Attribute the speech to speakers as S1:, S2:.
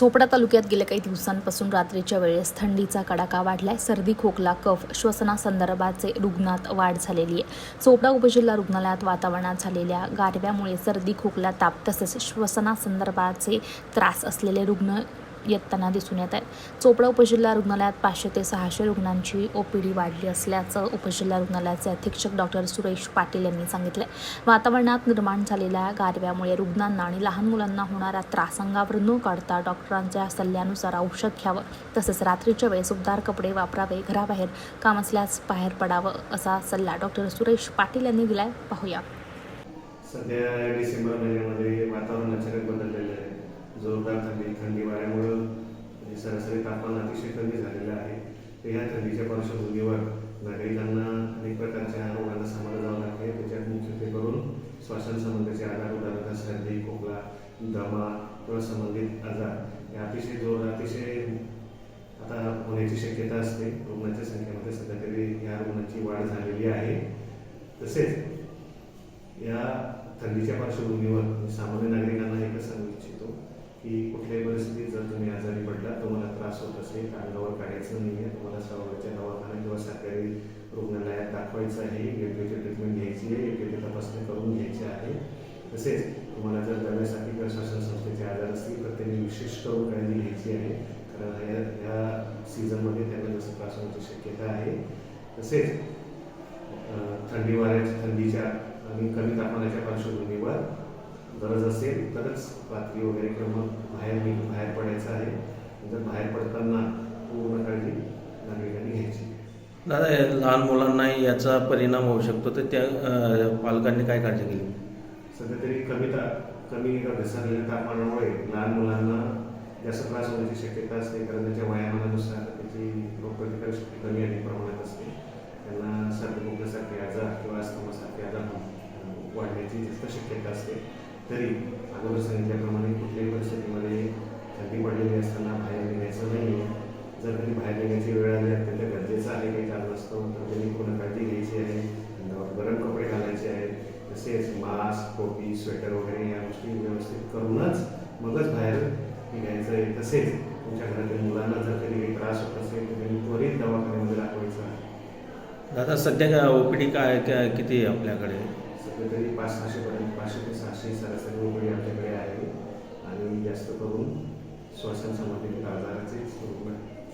S1: चोपडा तालुक्यात गेल्या काही दिवसांपासून रात्रीच्या वेळेस थंडीचा कडाका वाढलाय. सर्दी खोकला कफ श्वसनासंदर्भाचे रुग्णात वाढ झालेली आहे. चोपडा उपजिल्हा रुग्णालयात वातावरणात झालेल्या गारव्यामुळे सर्दी खोकला ताप तसेच श्वसनासंदर्भाचे त्रास असलेले रुग्ण येताना दिसून येत आहेत चोपडा उपजिल्हा रुग्णालयात पाचशे ते सहाशे रुग्णांची ओपीडी वाढली असल्याचं उपजिल्हा रुग्णालयाचे अधीक्षक डॉक्टर सुरेश पाटील यांनी सांगितलं वातावरणात निर्माण झालेल्या गारव्यामुळे रुग्णांना आणि लहान मुलांना होणारा त्रासंगावर न काढता डॉक्टरांच्या सल्ल्यानुसार औषध घ्यावं तसेच रात्रीच्या वेळेस उबदार कपडे वापरावे घराबाहेर काम असल्यास बाहेर पडावं असा सल्ला डॉक्टर सुरेश पाटील यांनी दिलाय. पाहूया.
S2: सध्या डिसेंबर महिन्यामध्ये वातावरण अचानक बदललेलं आहे जोरदार थंडी थंडी वाऱ्यामुळं सरासरी तापमान अतिशय कमी झालेलं आहे. तर या थंडीच्या पार्श्वभूमीवर नागरिकांना अनेक प्रकारच्या रोगांना सामोरं जावं लागते त्याच्यात मुख्यत्वे करून श्वासांसंबंधीचे आजार उदाहरणार्थ सर्दी खोकला दमा किंवा संबंधित आजार हे अतिशय जोर अतिशय आता होण्याची शक्यता असते. रुग्णांच्या संख्येमध्ये सध्या तरी या रुग्णांची वाढ झालेली आहे. तसेच या थंडीच्या पार्श्वभूमीवर सामान्य नागरिकांना एकच सांगू इच्छितो की कुठल्याही परिस्थितीत जर तुम्ही आजारी पडला तुम्हाला त्रास होत असेल तर अंगावर नाही आहे तुम्हाला जवळच्या दवाखाना किंवा सरकारी रुग्णालयात दाखवायचं आहे योग्य ट्रीटमेंट घ्यायची आहे योग्य ती तपासणी करून घ्यायची आहे तसेच तुम्हाला जर दव्यासाठी किंवा श्वसन संस्थेचे आजार असतील तर त्यांनी विशेष करून काळजी घ्यायची आहे कारण ह्या ह्या सीझनमध्ये त्यांना जसं त्रास होण्याची शक्यता आहे तसेच थंडी वाऱ्याच्या थंडीच्या आणि कमी तापमानाच्या पार्श्वभूमीवर गरज असेल तरच रात्री वगैरे किंवा बाहेर बाहेर पडायचं आहे जर बाहेर पडताना पूर्ण काळजी नागरिकांनी घ्यायची
S3: दादा लहान मुलांनाही याचा परिणाम होऊ शकतो तर त्या अ, पालकांनी काय काळजी केली?
S2: सध्या तरी कमी ता कमी घसरलेल्या तापमानामुळे लहान मुलांना जास्त त्रास होण्याची शक्यता असते कारण त्याच्या वयामानानुसार त्याची रोगप्रतिकार शक्ती कमी अधिक प्रमाणात असते. त्यांना सर्दी खोकल्यासारखे आजार किंवा अस्थमासारखे आजार अं, वाढण्याची जास्त शक्यता असते. तरी अगोदर सांगितल्याप्रमाणे कुठल्याही परिस्थितीमध्ये थंडी पडलेली असताना बाहेर निघायचं नाही जर कधी बाहेर निघायची वेळ आली अत्यंत गरजेचं आहे काही कारण असतं तर त्यांनी पूर्ण काळजी घ्यायची आहे अंगावर गरम कपडे घालायचे आहेत तसेच मास्क टोपी स्वेटर वगैरे या गोष्टी व्यवस्थित करूनच मगच बाहेर निघायचं आहे. तसेच तुमच्या घरातील मुलांना जर कधी काही त्रास होत असेल तर त्यांनी त्वरित दवाखान्यामध्ये दाखवायचं आहे.
S3: दादा सध्या ओ पी डी काय काय किती आपल्याकडे?
S2: सध्या तरी पाच सहाशेपर्यंत पाचशे ते सहाशे सरासरी रुपये आपल्याकडे आहे.